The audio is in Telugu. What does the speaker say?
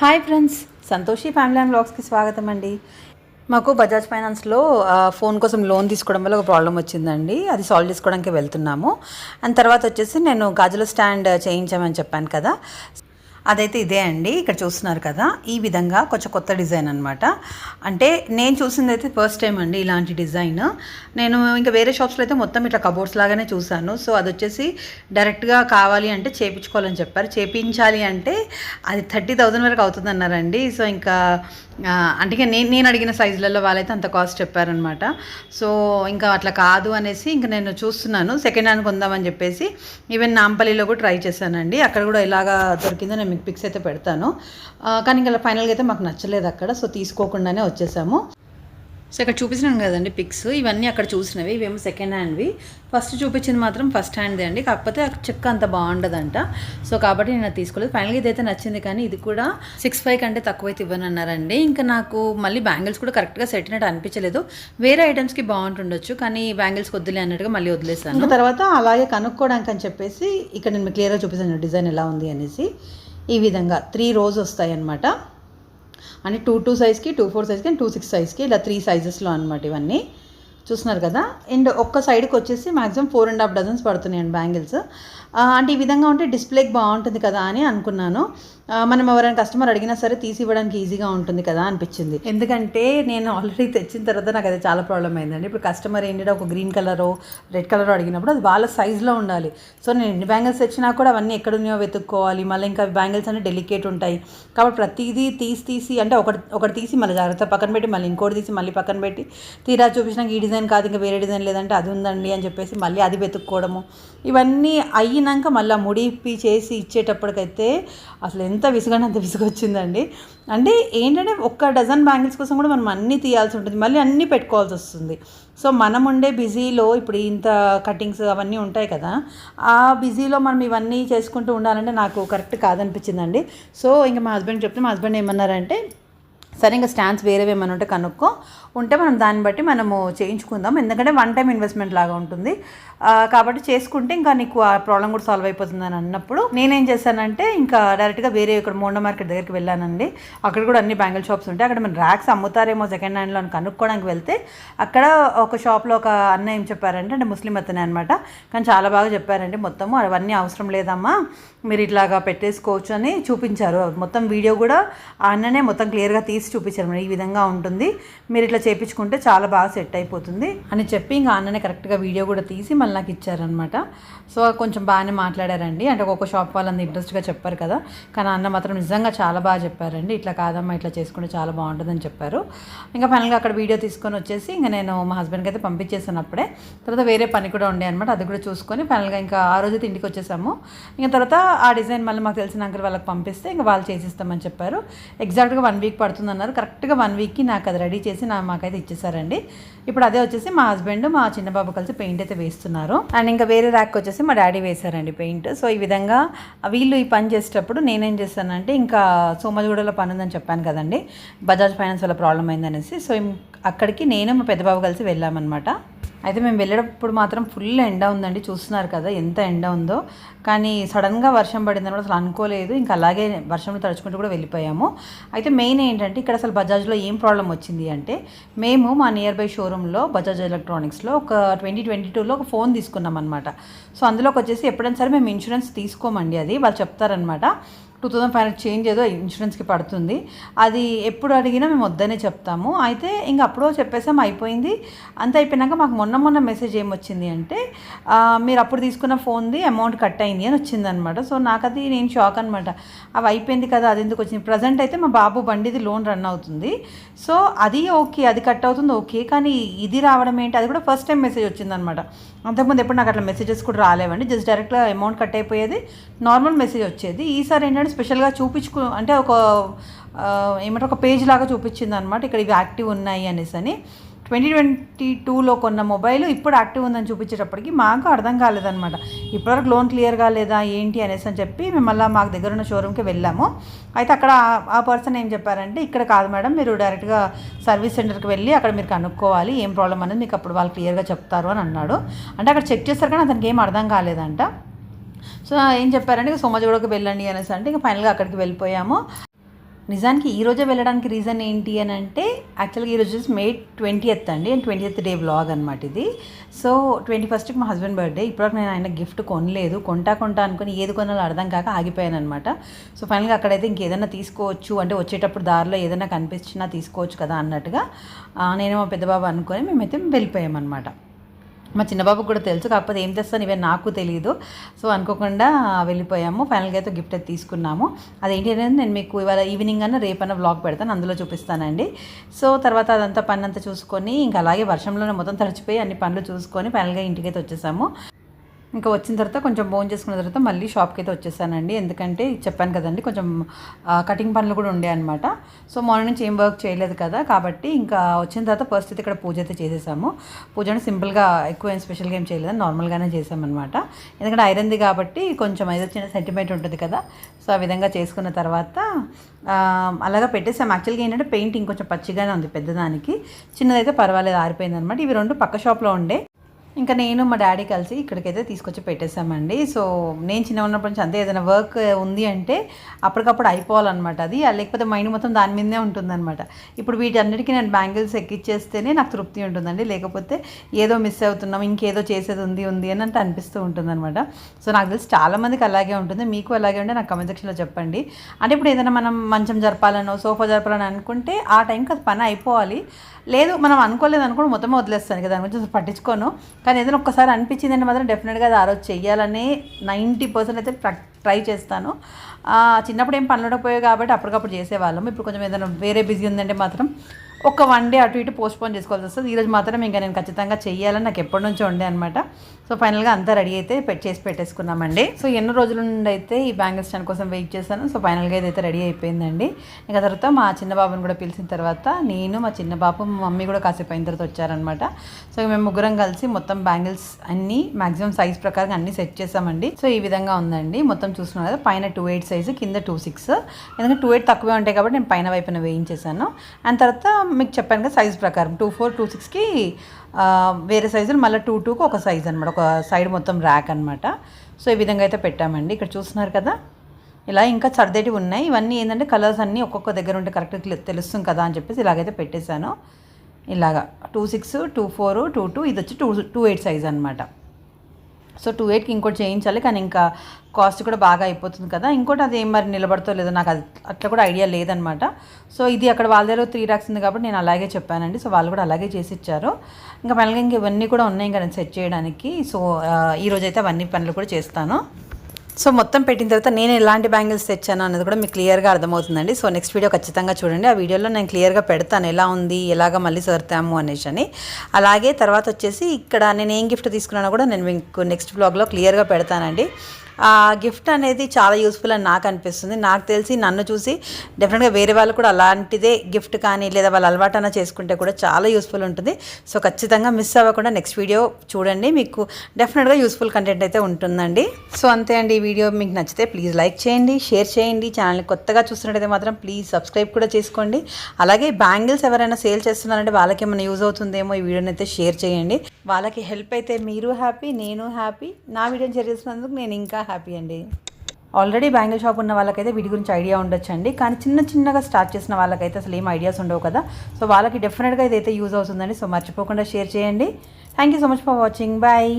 Hi friends Santoshi family and బ్లాగ్స్కి స్వాగతం అండి. మాకు బజాజ్ ఫైనాన్స్లో ఫోన్ కోసం లోన్ తీసుకోవడం వల్ల ఒక ప్రాబ్లం వచ్చిందండి. అది సాల్వ్ చేసుకోవడానికి వెళ్తున్నాము. అండ్ తర్వాత వచ్చేసి నేను గాజుల స్టాండ్ చేయించామని చెప్పాను కదా. అదైతే ఇదే అండి. ఇక్కడ చూస్తున్నారు కదా ఈ విధంగా కొంచెం కొత్త డిజైన్ అనమాట అంటే నేను చూసింది అయితే ఫస్ట్ టైం అండి ఇలాంటి డిజైన్. నేను ఇంకా వేరే షాప్స్లో అయితే మొత్తం ఇట్లా కబోర్డ్స్ లాగానే చూశాను సో అది వచ్చేసి డైరెక్ట్గా కావాలి అంటే చేపించుకోవాలని చెప్పారు. చేపించాలి అంటే అది థర్టీ థౌజండ్ వరకు అవుతుంది అన్నారండి సో ఇంకా అంటే నేను నేను అడిగిన సైజులలో వాళ్ళైతే అంత కాస్ట్ చెప్పారనమాట సో ఇంకా అట్లా కాదు అనేసి ఇంకా నేను చూస్తున్నాను. సెకండ్ హ్యాండ్ కొందామని చెప్పేసి ఈవెన్ నాంపల్లిలో కూడా ట్రై చేశానండి. అక్కడ కూడా ఇలాగా దొరికిందో నేను మీకు పిక్స్ అయితే పెడతాను. కానీ ఇంకా ఫైనల్గా అయితే మాకు నచ్చలేదు అక్కడ సో తీసుకోకుండానే వచ్చేసాము. సో ఇక్కడ చూపించినాను కదండి పిక్స్ ఇవన్నీ అక్కడ చూసినవి ఇవేమో సెకండ్ హ్యాండ్వి ఫస్ట్ చూపించింది మాత్రం ఫస్ట్ హ్యాండ్దే అండి. కాకపోతే చెక్క అంత బాగుండదంట. సో కాబట్టి నేను తీసుకోలేదు. ఫైనల్గా ఇదైతే నచ్చింది కానీ ఇది కూడా సిక్స్ ఫైవ్ కంటే తక్కువ అయితే ఇవ్వనన్నారండి. ఇంకా నాకు మళ్ళీ బ్యాంగిల్స్ కూడా కరెక్ట్గా సెట్ అయినట్టు అనిపించలేదు. వేరే ఐటమ్స్కి బాగుంటుండొచ్చు కానీ బ్యాంగిల్స్ వద్దులే అన్నట్టుగా మళ్ళీ వదిలేసాను తర్వాత అలాగే కనుక్కోవడానికి అని చెప్పేసి ఇక్కడ నేను క్లియర్గా చూపిస్తాను డిజైన్ ఎలా ఉంది అనేసి. ఈ విధంగా త్రీ రోజ్ వస్తాయి అన్నమాట అంటే టూ టూ సైజ్కి టూ ఫోర్ సైజ్కి అండ్ టూ సిక్స్ సైజ్కి ఇలా త్రీ సైజెస్లో అనమాట ఇవన్నీ. చూస్తున్నారు కదా? అండ్ ఒక్క సైడ్కి వచ్చేసి maximum four and half dozens పడుతున్నాయండి bangles. అంటే ఈ విధంగా ఉంటే డిస్ప్లేకి బాగుంటుంది కదా అని అనుకున్నాను. మనం ఎవరైనా కస్టమర్ అడిగినా సరే తీసి ఇవ్వడానికి ఈజీగా ఉంటుంది కదా అనిపించింది. ఎందుకంటే నేను ఆల్రెడీ తెచ్చిన తర్వాత నాకు అది చాలా ప్రాబ్లం అయిందండి. ఇప్పుడు కస్టమర్ ఏంటంటే ఒక గ్రీన్ కలరో రెడ్ కలరో అడిగినప్పుడు అది వాళ్ళ సైజులో ఉండాలి. సో నేను ఎన్ని బ్యాంగిల్స్ తెచ్చినా కూడా అవన్నీ ఎక్కడున్నాయో వెతుక్కోవాలి. మళ్ళీ ఇంకా బ్యాంగిల్స్ అనేవి డెలికేట్ ఉంటాయి. కాబట్టి ప్రతిదీ తీసి తీసి అంటే ఒకటి ఒకటి తీసి మళ్ళీ జాగ్రత్త పక్కన పెట్టి మళ్ళీ ఇంకోటి తీసి మళ్ళీ పక్కన పెట్టి తీరా చూపించినాక ఈ డిజైన్ కాదు ఇంకా వేరే డిజైన్ లేదంటే అది ఉందండి అని చెప్పేసి మళ్ళీ అది వెతుక్కోవడము. ఇవన్నీ అయినాక మళ్ళీ ముడిపి చేసి ఇచ్చేటప్పటికైతే అసలు ఎంత విసుగని అంత విసుగు వచ్చిందండి అంటే ఏంటంటే ఒక్క డజన్ బ్యాంగిల్స్ కోసం కూడా మనం అన్నీ తీయాల్సి ఉంటుంది. మళ్ళీ అన్నీ పెట్టుకోవాల్సి వస్తుంది. సో మనం ఉండే బిజీలో ఇప్పుడు ఇంత కటింగ్స్ అవన్నీ ఉంటాయి కదా ఆ బిజీలో మనం ఇవన్నీ చేసుకుంటూ ఉండాలంటే నాకు కరెక్ట్ కాదనిపించిందండి. సో ఇంకా మా హస్బెండ్ చెప్తే మా హస్బెండ్ ఏమన్నారంటే సరే ఇంకా స్టాండ్స్ వేరేవి ఏమైనా ఉంటే కనుక్కో. ఉంటే మనం దాన్ని బట్టి మనము చేయించుకుందాం. ఎందుకంటే వన్ టైం ఇన్వెస్ట్మెంట్ లాగా ఉంటుంది. కాబట్టి చేసుకుంటే ఇంకా నీకు ఆ ప్రాబ్లం కూడా సాల్వ్ అయిపోతుంది అని అన్నప్పుడు నేనేం చేశానంటే ఇంకా డైరెక్ట్గా వేరే ఇక్కడ మోండా మార్కెట్ దగ్గరికి వెళ్ళానండి. అక్కడ కూడా అన్ని బ్యాంగిల్ షాప్స్ ఉంటాయి. అక్కడ మన ర్యాక్స్ అమ్ముతారేమో సెకండ్ హ్యాండ్లో అని కనుక్కోవడానికి వెళ్తే అక్కడ ఒక షాప్లో ఒక అన్న ఏం చెప్పారంటే అంటే ముస్లిం అతనే అనమాట కానీ చాలా బాగా చెప్పారండి. మొత్తము అవన్నీ అవసరం లేదమ్మా. మీరు ఇట్లాగా పెట్టేసుకోవచ్చు అని చూపించారు. మొత్తం వీడియో కూడా ఆ అన్ననే మొత్తం క్లియర్గా తీసి చూపించారు మరి ఈ విధంగా ఉంటుంది. మీరు ఇట్లా చేపించుకుంటే చాలా బాగా సెట్ అయిపోతుంది. అని చెప్పి ఇంకా అన్ననే కరెక్ట్గా వీడియో కూడా తీసి మళ్ళీ నాకు ఇచ్చారనమాట సో కొంచెం బాగానే మాట్లాడారండి. అంటే ఒక్కొక్క షాప్ వాళ్ళని ఇంట్రెస్ట్గా చెప్పారు కదా. కానీ అన్న మాత్రం నిజంగా చాలా బాగా చెప్పారండి. ఇట్లా కాదమ్మా ఇట్లా చేసుకుంటే చాలా బాగుంటుందని చెప్పారు. ఇంకా ఫైనల్గా అక్కడ వీడియో తీసుకొని వచ్చేసి ఇంకా నేను మా హస్బెండ్కి అయితే పంపించేసాను అప్పుడే. తర్వాత వేరే పని కూడా ఉండే అనమాట అది కూడా చూసుకొని ఫైనల్గా ఇంకా ఆ రోజు ఇంటికి వచ్చేసాము. ఇంకా తర్వాత ఆ డిజైన్ మళ్ళీ మాకు తెలిసిన అంకుల్ వాళ్ళకి పంపిస్తే ఇంకా వాళ్ళు చేసిస్తామని చెప్పారు. ఎగ్జాక్ట్గా వన్ వీక్ పడుతుంది వస్తుందన్నారు కరెక్ట్గా వన్ వీక్కి నాకు అది రెడీ చేసి నా మాకైతే ఇచ్చేసారండి. ఇప్పుడు అదే వచ్చేసి మా హస్బెండ్ మా చిన్న బాబు కలిసి పెయింట్ అయితే వేస్తున్నారు. అండ్ ఇంకా వేరే ర్యాక్ వచ్చేసి మా డాడీ వేశారండి పెయింట్. సో ఈ విధంగా వీళ్ళు ఈ పని చేసేటప్పుడు నేనేం చేస్తానంటే ఇంకా సోమజగూడలో పని ఉందని చెప్పాను కదండి. బజాజ్ ఫైనాన్స్ వల్ల ప్రాబ్లం అయిందనేసి. సో అక్కడికి నేను మా పెద్ద బాబు కలిసి వెళ్ళామన్నమాట. అయితే మేము వెళ్ళేటప్పుడు మాత్రం ఫుల్ ఎండ ఉందండి. చూస్తున్నారు కదా ఎంత ఎండ ఉందో. కానీ సడన్గా వర్షం పడిందని కూడా అసలు అనుకోలేదు. ఇంకా అలాగే వర్షంలో తడుచుకుంటూ కూడా వెళ్ళిపోయాము. అయితే మెయిన్ ఏంటంటే ఇక్కడ అసలు బజాజ్లో ఏం ప్రాబ్లం వచ్చింది అంటే మేము మా నియర్ బై షోరూంలో బజాజ్ ఎలక్ట్రానిక్స్లో ఒక ట్వంటీ ట్వంటీ టూలో ఒక ఫోన్ తీసుకున్నాం అనమాట సో అందులోకి వచ్చేసి ఎప్పుడైనా సరే మేము ఇన్సూరెన్స్ తీసుకోమండి అది. వాళ్ళు చెప్తారనమాట two thousand five hundred change ఏదో ఇన్సూరెన్స్కి పడుతుంది. అది ఎప్పుడు అడిగినా మేము వద్దనే చెప్తాము. అయితే ఇంక అప్పుడో చెప్పేసాం అయిపోయింది. అంత అయిపోయినాక మాకు మొన్న మొన్న మెసేజ్ ఏమొచ్చింది అంటే మీరు అప్పుడు తీసుకున్న ఫోన్ది అమౌంట్ కట్ అయింది అని వచ్చిందనమాట. సో నాకు అది నేను షాక్ అనమాట. అవి అయిపోయింది కదా అది ఎందుకు వచ్చింది? ప్రజెంట్ అయితే మా బాబు బండిది లోన్ రన్ అవుతుంది. సో అది ఓకే అది కట్ అవుతుంది ఓకే. కానీ ఇది రావడం ఏంటి? అది కూడా ఫస్ట్ టైం మెసేజ్ వచ్చిందనమాట. అంతకుముందు ఎప్పుడు నాకు అట్లా మెసేజెస్ కూడా రాలేవండి. జస్ట్ డైరెక్ట్గా అమౌంట్ కట్ అయిపోయేది. నార్మల్ మెసేజ్ వచ్చేది. ఈసారి ఏంటంటే స్పెషల్గా చూపించుకు అంటే ఒక ఏమంటారు ఒక పేజ్ లాగా చూపించింది అనమాట ఇక్కడ ఇవి యాక్టివ్ ఉన్నాయి అనేసి అని. ట్వంటీ ట్వంటీ టూలో కొన్న మొబైల్ ఇప్పుడు యాక్టివ్ ఉందని చూపించేటప్పటికి మాకు అర్థం కాలేదనమాట ఇప్పటివరకు లోన్ క్లియర్ కాలేదా ఏంటి అనేసి అని చెప్పి మేము మళ్ళీ మాకు దగ్గర ఉన్న షోరూమ్కి వెళ్ళాము. అయితే అక్కడ ఆ- పర్సన్ ఏం చెప్పారంటే ఇక్కడ కాదు మేడం మీరు డైరెక్ట్గా సర్వీస్ సెంటర్కి వెళ్ళి అక్కడ మీరు కనుక్కోవాలి ఏం ప్రాబ్లం అనేది మీకు అప్పుడు వాళ్ళు క్లియర్గా చెప్తారు అని అన్నాడు. అంటే అక్కడ చెక్ చేస్తారు కానీ అతనికి ఏం అర్థం కాలేదంట. సో ఏం చెప్పారంటే ఇక సోమజగూడకు వెళ్ళండి అనేసి అంటే ఇంకా ఫైనల్గా అక్కడికి వెళ్ళిపోయాము. నిజానికి ఈ రోజే వెళ్ళడానికి రీజన్ ఏంటి అని అంటే యాక్చువల్గా ఈరోజు మే ట్వంటీ ఎత్ అండి. అండ్ ట్వంటీ డే బ్లాగ్ అనమాట ఇది. సో ట్వంటీ ఫస్ట్కి మా హస్బెండ్ బర్త్డే ఇప్పటివరకు నేను ఆయన గిఫ్ట్ కొనలేదు. కొంటా కొంటా అనుకుని ఏది కొనాలో అర్థం కాక ఆగిపోయాను అనమాట సో ఫైనల్గా అక్కడైతే ఇంకేదైనా తీసుకోవచ్చు. అంటే వచ్చేటప్పుడు దారిలో ఏదైనా కనిపించినా తీసుకోవచ్చు కదా అన్నట్టుగా నేను మా పెద్దబాబు అనుకొని మేమైతే వెళ్ళిపోయామన్నమాట. మా చిన్నబాబుకి కూడా తెలుసు కాకపోతే ఏం తెస్తాను ఇవే నాకు తెలియదు సో అనుకోకుండా వెళ్ళిపోయాము. ఫైనల్గా అయితే గిఫ్ట్ అయితే తీసుకున్నాము. అదేంటి అనేది నేను మీకు ఇవాళ ఈవినింగ్ అన్న రేపన్న బ్లాగ్ పెడతాను అందులో చూపిస్తానండి. సో తర్వాత అదంతా పని అంతా చూసుకొని ఇంకా అలాగే వర్షంలోనే మొత్తం తడిచిపోయి అన్ని పనులు చూసుకొని ఫైనల్గా ఇంటికైతే వచ్చేసాము. ఇంకా వచ్చిన తర్వాత కొంచెం బోన్ చేసుకున్న తర్వాత మళ్ళీ షాప్కి అయితే వచ్చేసానండి. ఎందుకంటే చెప్పాను కదండి కొంచెం కటింగ్ పనులు కూడా ఉండే అనమాట సో మార్నింగ్ నుంచి ఏం వర్క్ చేయలేదు కదా కాబట్టి ఇంకా వచ్చిన తర్వాత ఫస్ట్ అయితే ఇక్కడ పూజ అయితే చేసేసాము. పూజ అంటే సింపుల్గా ఎక్కువ ఏం స్పెషల్గా ఏం చేయలేదు నార్మల్గానే చేసామన్నమాట. ఎందుకంటే ఐరన్ది కాబట్టి కొంచెం ఏదో చిన్న సెంటిమెంట్ ఉంటుంది కదా సో ఆ విధంగా చేసుకున్న తర్వాత అలాగా పెట్టేసాం యాక్చువల్గా ఏంటంటే పెయింట్ ఇంకొంచెం పచ్చిగానే ఉంది పెద్దదానికి. చిన్నదైతే పర్వాలేదు ఆరిపోయింది అనమాట ఇవి రెండు పక్క షాప్లో ఉండే. ఇంకా నేను మా డాడీ కలిసి ఇక్కడికైతే తీసుకొచ్చి పెట్టేశామండి. సో నేను చిన్న ఉన్నప్పటి నుంచి అంతే ఏదైనా వర్క్ ఉంది అంటే అప్పటికప్పుడు అయిపోవాలన్నమాట అది. లేకపోతే మైండ్ మొత్తం దాని మీదనే ఉంటుందన్నమాట. ఇప్పుడు వీటన్నిటికీ నేను బ్యాంగిల్స్ ఎక్కిచ్చేస్తేనే నాకు తృప్తి ఉంటుందండి. లేకపోతే ఏదో మిస్ అవుతున్నాం ఇంకేదో చేసేది ఉంది ఉంది అని అంటే అనిపిస్తూ ఉంటుందన్నమాట. సో నాకు తెలిసి చాలామందికి అలాగే ఉంటుంది. మీకు అలాగే ఉంటే నాకు కమెంట్ సెక్షన్లో చెప్పండి. అంటే ఇప్పుడు ఏదైనా మనం మంచం జరపాలనో సోఫా జరపాలని అనుకుంటే ఆ టైంకి అది పని అయిపోవాలి. లేదు మనం అనుకోలేదు అనుకోండి మొత్తం వదిలేస్తాను కదా దాని గురించి పట్టించుకోను. కానీ ఏదైనా ఒక్కసారి అనిపించిందంటే మాత్రం డెఫినెట్గా అది ఆ రోజు చెయ్యాలని నైంటీ పర్సెంట్ అయితే ట్రై చేస్తాను. చిన్నప్పుడు ఏం పనులు ఉండకపోయాయి కాబట్టి అప్పటికప్పుడు చేసేవాళ్ళం. ఇప్పుడు కొంచెం ఏదైనా వేరే బిజీ ఉందంటే మాత్రం ఒక వన్ డే అటు ఇటు పోస్ట్పోన్ చేసుకోవాల్సి వస్తుంది. ఈరోజు మాత్రం ఇంకా నేను ఖచ్చితంగా చేయాలని నాకు ఎప్పటి నుంచో ఉండే అనమాట సో ఫైనల్గా అంతా రెడీ అయితే పెట్ చేసి పెట్టేసుకున్నామండి సో ఎన్నో రోజుల నుండి అయితే ఈ బ్యాంగిల్ స్టాండ్ కోసం వెయిట్ చేశాను. సో ఫైనల్గా ఇదైతే రెడీ అయిపోయిందండి. ఇంకా తర్వాత మా చిన్న బాబుని కూడా పిలిచిన తర్వాత నేను మా చిన్న బాబు మా మమ్మీ కూడా కాసేపు అయిన తర్వాత వచ్చారనమాట సో మేము ముగ్గురం కలిసి మొత్తం బ్యాంగిల్స్ అన్నీ మాక్సిమం సైజ్ ప్రకారం అన్నీ సెట్ చేసామండి సో ఈ విధంగా ఉందండి. మొత్తం చూస్తున్నాం కదా పైన టూ ఎయిట్ సైజు కింద టూ సిక్స్ ఎందుకంటే టూ ఎయిట్ తక్కువే ఉంటాయి కాబట్టి నేను పైన వైపున వేయించేసాను అండ్ తర్వాత మీకు చెప్పాను కదా సైజ్ ప్రకారం. టూ ఫోర్ టూ సిక్స్కి వేరే సైజులు మళ్ళీ టూ టూకి ఒక సైజ్ అనమాట ఒక సైడ్ మొత్తం ర్యాక్ అనమాట సో ఈ విధంగా అయితే పెట్టామండి. ఇక్కడ చూస్తున్నారు కదా? ఇలా ఇంకా సర్దేటివి ఉన్నాయి. ఇవన్నీ ఏంటంటే కలర్స్ అన్నీ ఒక్కొక్క దగ్గర ఉంటే కరెక్ట్గా తెలుస్తుంది కదా అని చెప్పేసి ఇలాగైతే పెట్టేశాను. ఇలాగా. Two six two four two two ఇది వచ్చి టూ టూ ఎయిట్ సైజ్ అనమాట సో టూ ఎయిట్కి ఇంకోటి చేయించాలి కానీ ఇంకా కాస్ట్ కూడా బాగా అయిపోతుంది కదా. ఇంకోటి అది ఏం మరి నిలబడతో లేదో నాకు అది అట్లా కూడా ఐడియా లేదనమాట. సో ఇది అక్కడ వాళ్ళ దగ్గర త్రీ ర్యాక్స్ ఉంది కాబట్టి నేను అలాగే చెప్పానండి. సో వాళ్ళు కూడా అలాగే చేసి ఇచ్చారు. ఇంకా ఫైనల్గా ఇంక ఇవన్నీ కూడా ఉన్నాయి ఇంకా నేను సెట్ చేయడానికి. సో ఈరోజైతే ఈరోజు అయితే అవన్నీ పనులు కూడా చేస్తాను. సో మొత్తం పెట్టిన తర్వాత నేను ఎలాంటి బ్యాంగిల్స్ తెచ్చాను అనేది కూడా మీకు క్లియర్గా అర్థమవుతుందండి. సో నెక్స్ట్ వీడియో ఖచ్చితంగా చూడండి. ఆ వీడియోలో నేను క్లియర్గా పెడతాను ఎలా ఉంది ఎలాగ మళ్ళీ సర్తాము అనేసి అని. అలాగే తర్వాత వచ్చేసి ఇక్కడ నేను ఏం గిఫ్ట్ తీసుకున్నానో కూడా నేను మీకు నెక్స్ట్ బ్లాగ్లో క్లియర్గా పెడతానండి. గిఫ్ట్ అనేది చాలా యూస్ఫుల్ అని నాకు అనిపిస్తుంది. నాకు తెలిసి నన్ను చూసి డెఫినెట్గా వేరే వాళ్ళు కూడా అలాంటిదే గిఫ్ట్ కానీ లేదా వాళ్ళు అలవాటన చేసుకుంటే కూడా చాలా యూస్ఫుల్ ఉంటుంది. సో ఖచ్చితంగా మిస్ అవ్వకుండా నెక్స్ట్ వీడియో చూడండి. మీకు డెఫినెట్గా యూస్ఫుల్ కంటెంట్ అయితే ఉంటుందండి. సో అంతే అండి. ఈ వీడియో మీకు నచ్చితే ప్లీజ్ లైక్ చేయండి షేర్ చేయండి. ఛానల్ని కొత్తగా చూస్తున్నట్టయితే మాత్రం ప్లీజ్ సబ్స్క్రైబ్ కూడా చేసుకోండి. అలాగే బ్యాంగిల్స్ ఎవరైనా సేల్ చేస్తున్నారంటే వాళ్ళకి ఏమైనా యూజ్ అవుతుందేమో ఈ వీడియోని అయితే షేర్ చేయండి. వాళ్ళకి హెల్ప్ అయితే మీరు హ్యాపీ నేను హ్యాపీ. నా వీడియోని షేర్ చేసినందుకు నేను ఇంకా హ్యాపీ అండి. ఆల్రెడీ బ్యాంగిల్ షాప్ ఉన్న వాళ్ళకైతే వీటి గురించి ఐడియా ఉండొచ్చండి. కానీ చిన్న చిన్నగా స్టార్ట్ చేసిన వాళ్ళకైతే అసలు ఏం ఐడియాస్ ఉండవు కదా. సో వాళ్ళకి డెఫినెట్గా ఇదైతే యూజ్ అవుతుందండి. సో మర్చిపోకుండా షేర్ చేయండి. Thank you so much for watching bye